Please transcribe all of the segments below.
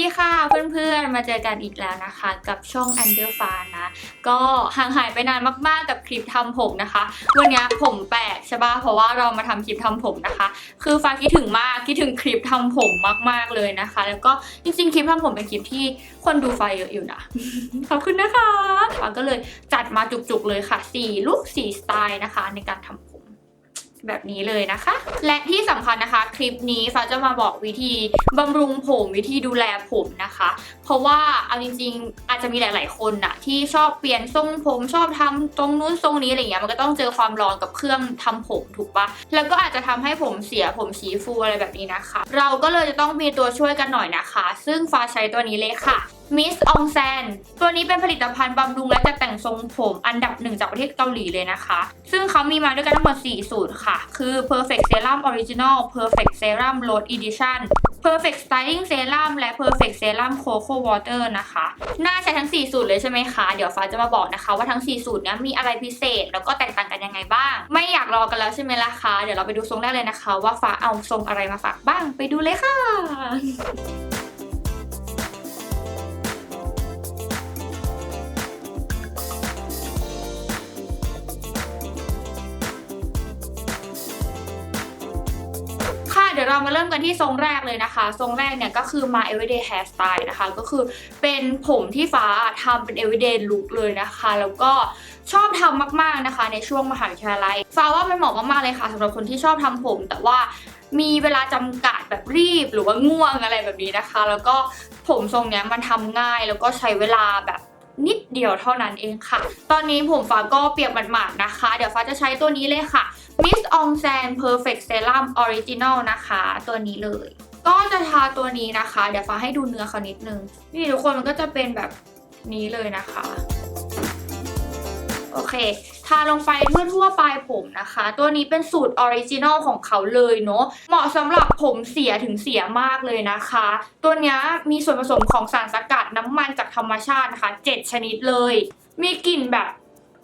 วัสดีค่ะเพื่อนๆ มาเจอกันอีกแล้วนะคะ กับช่อง Under f a นะ ก็ห่างหายไปนานมากๆกับคลิปทำผมนะคะ วันนี้ผมแปลกใช่ปะเพราะว่าเรามาทำคลิปทำผมนะคะ คือฟ้าคิดถึงมากคิดถึงคลิปทำผมมากๆเลยนะคะ แล้วก็จริงๆ คลิปทำผมเป็นคลิปที่คนดูไฟเยอะอยู่นะขอบคุณนะคะฟ้าก็เลยจัดมาจุกๆเลยค่ะ4ลุค4สไตล์นะคะ ในการทำ แบบนี้เลยนะคะ และที่สำคัญนะคะ คลิปนี้ฟ้าจะมาบอกวิธีบำรุงผมวิธีดูแลผมนะคะ เพราะว่าเอาจริงๆ อาจจะมีหลาย ๆ คนน่ะที่ชอบเปลี่ยนทรงผมชอบทำตรงนู้นทรงนี้อะไรเงี้ยมันก็ต้องเจอความร้อนกับเครื่องทำผมถูกปะแล้วก็อาจจะทำให้ผมเสียผมชี้ฟูอะไรแบบนี้นะคะ เราก็เลยจะต้องมีตัวช่วยกันหน่อยนะคะ ซึ่งฟ้าใช้ตัวนี้เลยค่ะ Miss Ong San ตัวนี้เป็นผลิตภัณฑ์บำรุงและจัดแต่งทรงผมอันดับหนึ่งจากประเทศเกาหลีเลยนะคะ ซึ่งเขามีมาด้วยกันทั้งหมด 4 สูตรค่ะ คือ Perfect Serum Original Perfect Serum Road Edition Perfect Styling Serum และ Perfect Serum Cocoa Water นะคะ น่าใช้ทั้ง 4 สูตรเลยใช่ไหมคะ เดี๋ยวฟ้าจะมาบอกนะคะว่าทั้ง 4 สูตรนี้มีอะไรพิเศษ แล้วก็แตกต่างกันยังไงบ้าง ไม่อยากรอกันแล้วใช่ไหมล่ะคะ เดี๋ยวเราไปดูทรงแรกเลยนะคะ ว่าฟ้าเอาทรงอะไรมาฝากบ้าง ไปดูเลยค่ะ เรามาเริ่มกันที่ทรงแรกเลยนะคะ ทรงแรกเนี่ยก็คือมา everyday hairstyle นะคะ ก็คือเป็นผมที่ฟ้าทำเป็น everyday look เลยนะคะ แล้วก็ชอบทำมากๆนะคะ ในช่วงมหาวิทยาลัย ฟ้าว่ามันเหมาะมากๆเลยค่ะสำหรับคนที่ชอบทำผม แต่ว่ามีเวลาจำกัดแบบรีบหรือว่าง่วงอะไรแบบนี้นะคะ แล้วก็ผมทรงเนี้ยมันทำง่ายแล้วก็ใช้เวลาแบบนิดเดียวเท่านั้นเองค่ะ ตอนนี้ผมฟ้าก็เปียกหมาดๆนะคะ เดี๋ยวฟ้าจะใช้ตัวนี้เลยค่ะ Miss Ong San Perfect Serum Original นอลนะคะ ตัวนี้เลย ก็จะทาตัวนี้นะคะ เดี๋ยวฟ้าให้ดูเนื้อเขานิดนึง นี่ทุกคนมันก็จะเป็นแบบนี้เลยนะคะ โอเค ทาลงไปทั่วทั่วปลายผมนะคะ ตัวนี้เป็นสูตรออริจินอลของเขาเลยเนาะเหมาะสำหรับผมเสียถึงเสียมากเลยนะคะ ตัวนี้มีส่วนผสมของสารสกัดน้ำมันจากธรรมชาตินะคะ 7 ชนิดเลย มีกลิ่นแบบ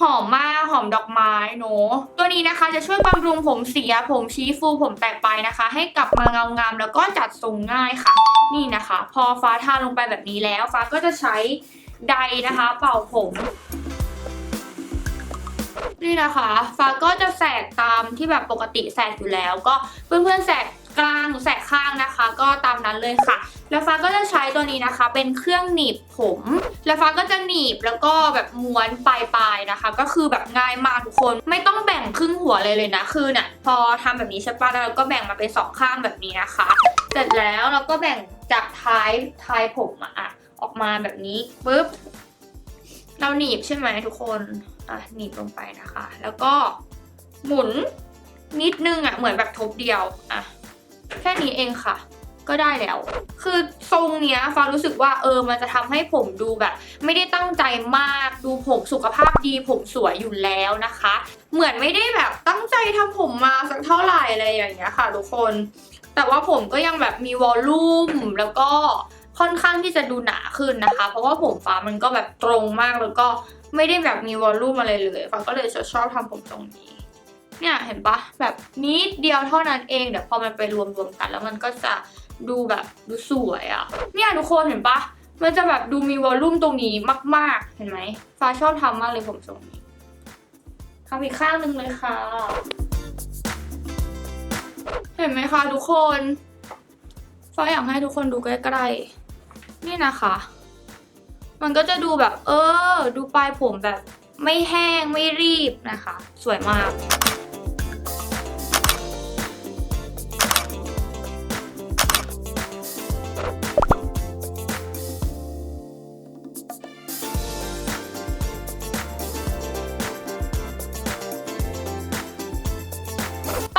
หอมมากหอมดอกไม้เนาะตัวนี้นะคะจะช่วยบำรุงผมเสียผมชี้ฟูผมแตกไปนะคะ ให้กลับมาเงางามแล้วก็จัดทรงง่ายค่ะ นี่นะคะ พอฟ้าทาลงไปแบบนี้แล้ว ฟ้าก็จะใช้ไดนะคะ เป่าผม นี่นะคะ ฟ้าก็จะแสกตามที่แบบปกติแสกอยู่แล้ว ก็เพื่อนๆแสก กลางหรือแสกข้างนะคะ ก็ตามนั้นเลยค่ะ แล้วฟ้าก็จะใช้ตัวนี้นะคะ เป็นเครื่องหนีบผม แล้วฟ้าก็จะหนีบแล้วก็แบบม้วนปลายๆนะคะ ก็คือแบบง่ายมากทุกคนไม่ต้องแบ่งครึ่งหัวเลยเลยนะคือเนี่ยพอทำแบบนี้ใช่ปะแล้วเราก็แบ่งมาเป็นสองข้างแบบนี้นะคะ เสร็จแล้วเราก็แบ่งจากท้ายท้ายผมอะอะออกมาแบบนี้ปุ๊บเราหนีบใช่ไหมทุกคนอะหนีบลงไปนะคะ แล้วก็หมุนนิดนึงอะเหมือนแบบทบเดียวอะ แค่นี้เองค่ะ ก็ได้แล้ว คือทรงเนี้ยฟ้ารู้สึกว่าเออมันจะทำให้ผมดูแบบ ไม่ได้ตั้งใจมากดูผมสุขภาพดีผมสวยอยู่แล้วนะคะ เหมือนไม่ได้แบบตั้งใจทำผมมาสักเท่าไหร่อะไรอย่างเงี้ยค่ะทุกคน แต่ว่าผมก็ยังแบบมีวอลลุ่มแล้วก็ค่อนข้างที่จะดูหนาขึ้นนะคะ เพราะว่าผมฟ้ามันก็แบบตรงมากแล้วก็ไม่ได้แบบมีวอลลุ่มอะไรเลยฟ้าก็เลยชอบทำผมตรงนี้ เนี่ยเห็นปะแบบนิดเดียวเท่านั้นเองเดี๋ยวพอมันไปรวมๆกัน แล้วมันก็จะดูแบบดูสวยอะ่ะเนี่ยทุกคนเห็นปะมันจะแบบดูมีวอลลุ่มตรงนี้มาก ๆ เห็นไหมฟ้าชอบทำมากเลยผมทรงนี้ทำอีกข้างหนึ่งเลยค่ะ เห็นไหมคะทุกคนฟ้าอยากให้ทุกคนดูใกล้ๆนี่นะคะ มันก็จะดูแบบ เออ ดูปลายผมแบบไม่แห้งไม่รีบนะคะ สวยมาก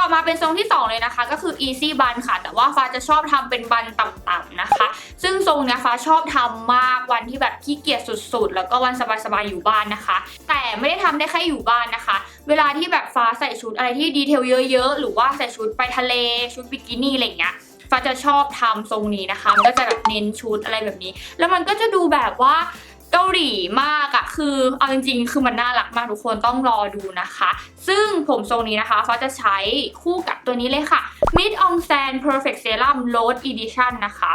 ต่อมาเป็นทรงที่ 2 เลยนะคะ ก็คือ easy bun ค่ะ แต่ว่าฟ้าจะชอบทำเป็นบันต่ำๆนะคะ ซึ่งทรงเนี้ยฟ้าชอบทำมากวันที่แบบขี้เกียจสุดๆ แล้วก็วันสบายๆ อยู่บ้านนะคะ แต่ไม่ได้ทำได้แค่อยู่บ้านนะคะ เวลาที่แบบฟ้าใส่ชุดอะไรที่ดีเทลเยอะๆ หรือว่าใส่ชุดไปทะเลชุดบิกินี่อะไรเงี้ยฟ้าจะชอบทำทรงนี้นะคะ มันก็จะแบบเน้นชุดอะไรแบบนี้ แล้วมันก็จะดูแบบว่า เกาหลีมากอะคือเอาจริงๆ คือมันน่ารักมากทุกคนต้องรอดูนะคะ ซึ่งผมทรงนี้นะคะฟ้าจะใช้คู่กับตัวนี้เลยค่ะ Mid On Sand Perfect Serum Rose Edition นะคะ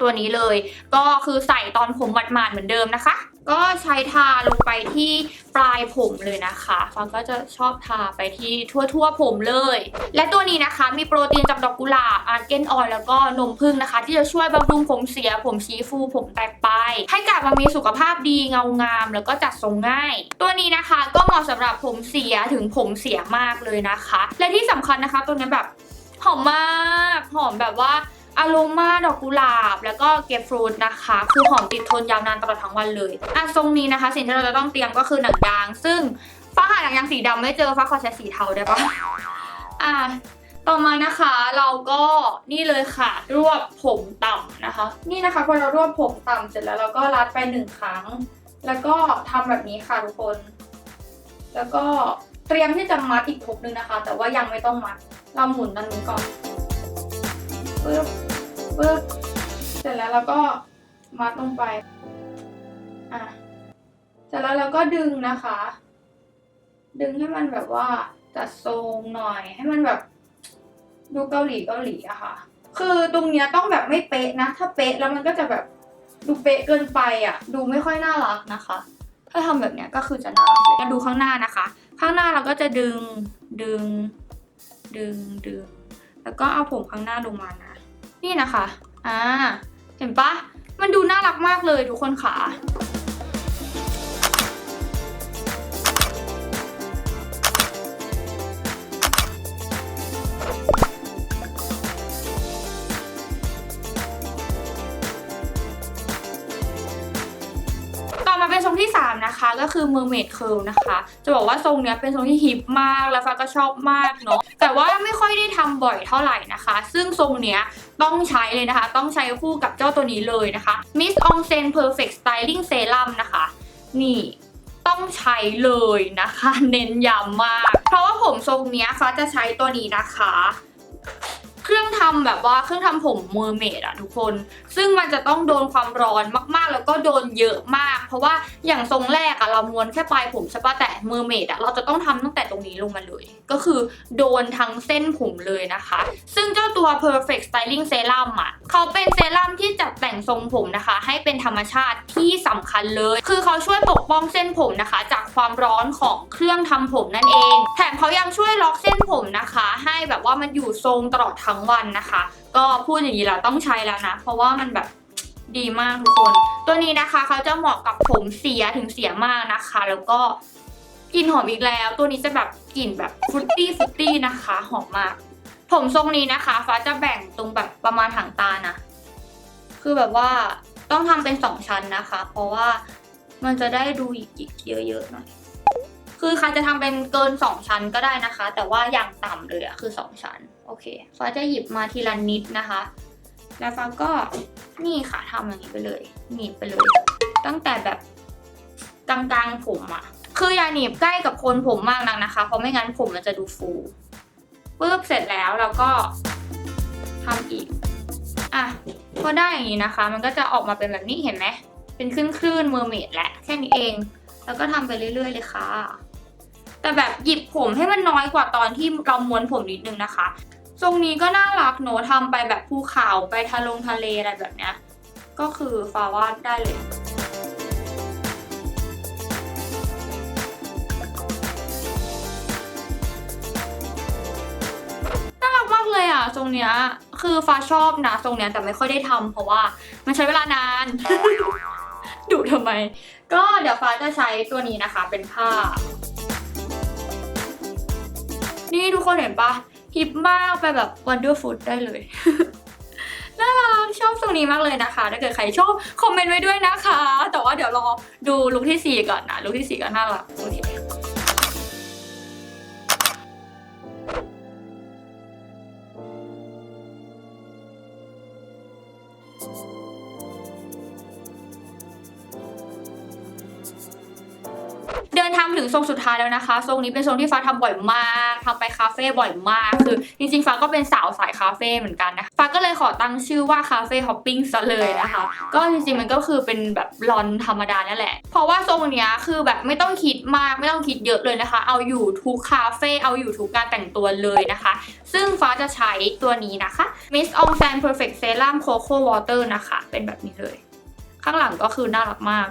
ตัวนี้เลย ก็คือใส่ตอนผมหมาดๆเหมือนเดิมนะคะ ก็ใช้ทาลงไปที่ปลายผมเลยนะคะฟังก็จะชอบทาไปที่ทั่วๆผมเลย และตัวนี้นะคะมีโปรตีนจากดอกกุหลาบอาร์เกนออยแล้วก็นมผึ้งนะคะ ที่จะช่วยบำรุงผมเสีย ผมชี้ฟู ผมแตกไป ให้กลับมามีสุขภาพดีเงางาม แล้วก็จัดทรงง่าย ตัวนี้นะคะก็เหมาะสำหรับผมเสียถึงผมเสียมากเลยนะคะ และที่สำคัญนะคะตัวนี้แบบหอมมาก หอมแบบว่า อโรมาดอกกุหลาบ แล้วก็เกฟฟรูทนะคะ คือหอมติดทนยาวนานตลอดทั้งวันเลยอะทรงนี้นะคะ สิ่งที่เราจะต้องเตรียมก็คือหนังยาง ซึ่งฟ้าหาหนังยางสีดำไม่เจอฟ้าขอใช้สีเทาได้ปะอะต่อมานะคะเราก็นี่เลยค่ะ รวบผมต่ำนะคะ นี่นะคะพอเรารวบผมต่ำเสร็จแล้วเราก็รัดไปหนึ่งครั้ง แล้วก็ทำแบบนี้ค่ะทุกคน แล้วก็เตรียมที่จะมัดอีกทบนึงนะคะ แต่ว่ายังไม่ต้องมัดเราหมุนด้านนี้ก่อนปึ๊บ ปึ๊บเสร็จแล้วเราก็มัดลงไปอะเสร็จแล้วเราก็ดึงนะคะ ดึงให้มันแบบว่าจัดทรงหน่อย ให้มันแบบดูเกาหลีเกาหลีอะค่ะ คือตรงเนี้ยต้องแบบไม่เป๊ะนะ ถ้าเป๊ะแล้วมันก็จะแบบดูเป๊ะเกินไปอะดูไม่ค่อยน่ารักนะคะ ถ้าทำแบบเนี้ยก็คือจะน่ารักเลยดูข้างหน้านะคะ ข้างหน้าเราก็จะดึงดึงดึงดึง แล้วก็เอาผมข้างหน้าลงมานะ นี่นะคะ อ่า เห็นปะมันดูน่ารักมากเลยทุกคนค่ะ เป็นทรงที่ 3 นะคะ ก็คือ mermaid curl นะคะ จะบอกว่าทรงเนี้ยเป็นทรงที่ฮิปมากแล้วฟ้าก็ชอบมากเนาะแต่ว่าไม่ค่อยได้ทำบ่อยเท่าไหร่นะคะ ซึ่งทรงเนี้ยต้องใช้เลยนะคะ ต้องใช้คู่กับเจ้าตัวนี้เลยนะคะ Miss Onsen Perfect Styling Serum นะคะ นี่ต้องใช้เลยนะคะ เน้นย้ำมาก เพราะว่าผมทรงเนี้ยฟ้าจะใช้ตัวนี้นะคะ เครื่องทำแบบว่าเครื่องทำผมเมอร์เมดอะทุกคน ซึ่งมันจะต้องโดนความร้อนมากๆ แล้วก็โดนเยอะมาก เพราะว่าอย่างทรงแรกอะเราม้วนแค่ปลายผมใช่ปะแต่เมอร์เมดอะเราจะต้องทำตั้งแต่ตรงนี้ลงมาเลย ก็คือโดนทั้งเส้นผมเลยนะคะ ซึ่งเจ้าตัว perfect styling serum อะเขาเป็นเซรั่มที่จัดแต่งทรงผมนะคะ ให้เป็นธรรมชาติที่สำคัญเลย คือเขาช่วยปกป้องเส้นผมนะคะ จากความร้อนของเครื่องทำผมนั่นเอง แถมเขายังช่วยล็อกเส้นผมนะคะ ให้แบบว่ามันอยู่ทรงตลอดทั้งวันนะคะ ก็พูดอย่างนี้แล้วต้องใช้แล้วนะ เพราะว่ามันแบบดีมากทุกคน ตัวนี้นะคะเขาจะเหมาะกับผมเสียถึงเสียมากนะคะ แล้วก็กลิ่นหอมอีกแล้ว ตัวนี้จะแบบกลิ่นแบบฟรุตตี้ฟรุตตี้นะคะ หอมมาก ผมทรงนี้นะคะฟ้าจะแบ่งตรงแบบประมาณหางตานะ คือแบบว่าต้องทำเป็นสองชั้นนะคะ เพราะว่ามันจะได้ดูหยิกๆเยอะๆหน่อยคือใครจะทำเป็นเกินสองชั้นก็ได้นะคะ แต่ว่าอย่างต่ำเลยอะคือสองชั้น โอเคฟ้าจะหยิบมาทีละนิดนะคะ แล้วฟ้าก็นี่ค่ะทำอย่างนี้ไปเลย หนีบไปเลย ตั้งแต่แบบกลางๆผมอะคืออย่าหนีบใกล้กับโคนผมมากนักนะคะ เพราะไม่งั้นผมมันจะดูฟูปุ๊บเสร็จแล้วเราก็ทำอีก อะพอได้อย่างนี้นะคะ มันก็จะออกมาเป็นแบบนี้เห็นไหมเป็นคลื่นคลื่นเมอร์เมดแหละแค่นี้เอง แล้วก็ทำไปเรื่อย ๆ เลยค่ะแต่แบบหยิบผมให้มันน้อยกว่าตอนที่เราม้วนผมนิดนึงนะคะ ทรงนี้ก็น่ารักโนทำไปแบบภูเขาไปทะลงทะเลอะไรแบบเนี้ย ก็คือฟาวาดได้เลยน่ารักมากเลยอะทรงเนี้ยคือฟ้าชอบนะทรงเนี้ยแต่ไม่ค่อยได้ทำเพราะว่ามันใช้เวลานานดุทำไม ก็เดี๋ยวฟ้าจะใช้ตัวนี้นะคะเป็นผ้า นี่ทุกคนเห็นปะ ฮิปมากไปแบบ Wonderfoot ได้เลย น่ารักชอบตรงนี้มากเลยนะคะ ถ้าเกิดใครชอบคอมเมนต์ไว้ด้วยนะคะ แต่ว่าเดี๋ยวรอดูลุคที่ 4 ก่อนนะลุคที่ 4 ก็น่ารักโอเค นทำถึงทรงสุดท้ายแล้วนะคะ ทรงนี้เป็นทรงที่ฟ้าทำบ่อยมากทำไปคาเฟ่บ่อยมาก คือจริงๆ ฟ้าก็เป็นสาวสายคาเฟ่เหมือนกันนะคะฟ้าก็เลยขอตั้งชื่อว่าคาเฟ่ฮอปปิ้งซะเลยนะคะ ก็จริงๆ มันก็คือเป็นแบบลอนธรรมดานั่นแหละ เพราะว่าทรงเนี้ยคือแบบไม่ต้องคิดมากไม่ต้องคิดเยอะเลยนะคะ เอาอยู่ทุกคาเฟ่เอาอยู่ทุกการแต่งตัวเลยนะคะ ซึ่งฟ้าจะใช้ตัวนี้นะคะ Miss On San Perfect Serum Cocoa Water นะคะ เป็นแบบนี้เลย ข้างหลังก็คือน่ารักมาก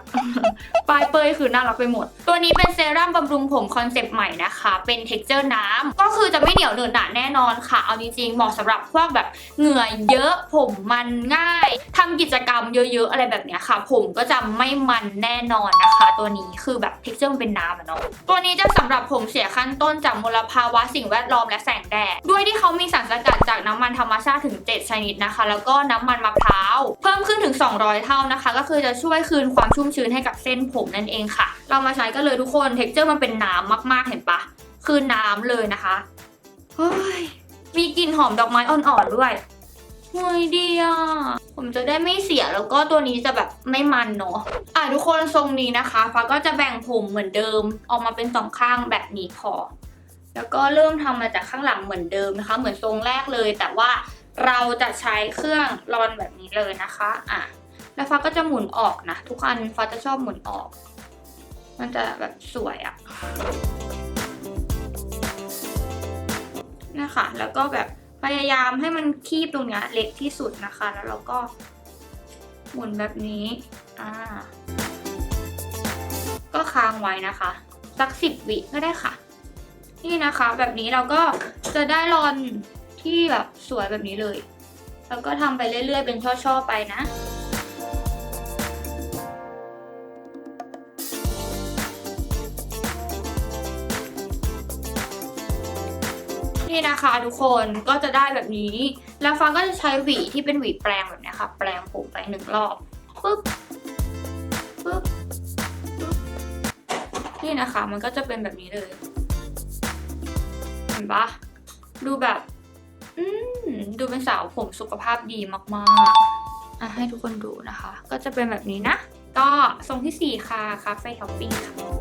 ปลายเปยคือน่ารักไปหมด ตัวนี้เป็นเซรั่มบำรุงผมคอนเซปต์ใหม่นะคะ เป็น t e x t อร์น้ำก็คือจะไม่เหนียวเหนอะหนะแน่นอนค่ะ เอาจริงๆ เหมาะสำหรับพวกแบบเหงื่อเยอะผมมันง่ายทำกิจกรรมเยอะๆ อะไรแบบเนี้ยค่ะ ผมก็จะไม่มันแน่นอนนะคะ ตัวนี้คือแบบ t e x t อร์เป็นน้ำอะเนาะตัวนี้จะสำหรับผมเสียขั้นต้นจากมลภาวะสิ่งแวดล้อมและแสงแดดด้วยที่เขามีสารสกัดจากน้ำมันธรรมชาติถึง 7 ชนิดนะคะ แล้วก็น้ำมันมะพร้าวเพิ่มขึ้นถึง 200 เท่านะคะก็คือจะช่วยคืนความชุ่มชื้นให้กับเส้นผมนั่นเองค่ะ เรามาใช้กันเลยทุกคนเท็กเจอร์มันเป็นน้ำมากๆเห็นปะคือน้ำเลยนะคะเฮ้ยมีกลิ่นหอมดอกไม้อ่อนๆด้วยเฮ้ยดีอะผมจะได้ไม่เสียแล้วก็ตัวนี้จะแบบไม่มันเนาะอะทุกคนทรงนี้นะคะฟ้าก็จะแบ่งผมเหมือนเดิม ออกมาเป็นสองข้างแบบนี้พอแล้วก็เริ่มทำมาจากข้างหลังเหมือนเดิมนะคะ เหมือนทรงแรกเลย แต่ว่าเราจะใช้เครื่องรอนแบบนี้เลยนะคะ อะ แล้วฟ้าก็จะหมุนออกนะ ทุกอันฟ้าจะชอบหมุนออก มันจะแบบสวยอะนี่ค่ะแล้วก็แบบพยายามให้มันคีบตรงเนี้ยเล็กที่สุดนะคะ แล้วเราก็หมุนแบบนี้ อ่า ก็ค้างไว้นะคะ สักสิบวิก็ได้ค่ะ นี่นะคะ แบบนี้เราก็จะได้รอนที่แบบสวยแบบนี้เลย แล้วก็ทำไปเรื่อยๆ เป็นช่อๆไปนะ นี่นะคะทุกคนก็จะได้แบบนี้ แล้วฟ้าก็จะใช้หวีที่เป็นหวีแปรงแบบนี้ค่ะ แปรงผมไปหนึ่งรอบปึ๊บปึ๊บปึ๊บนี่นะคะ มันก็จะเป็นแบบนี้เลย เห็นปะดูแบบอืมดูเป็นสาวผมสุขภาพดีมากๆอะให้ทุกคนดูนะคะ ก็จะเป็นแบบนี้นะ ก็ทรงที่ 4 ค่ะคาเฟ่ท็อปปิ้งค่ะ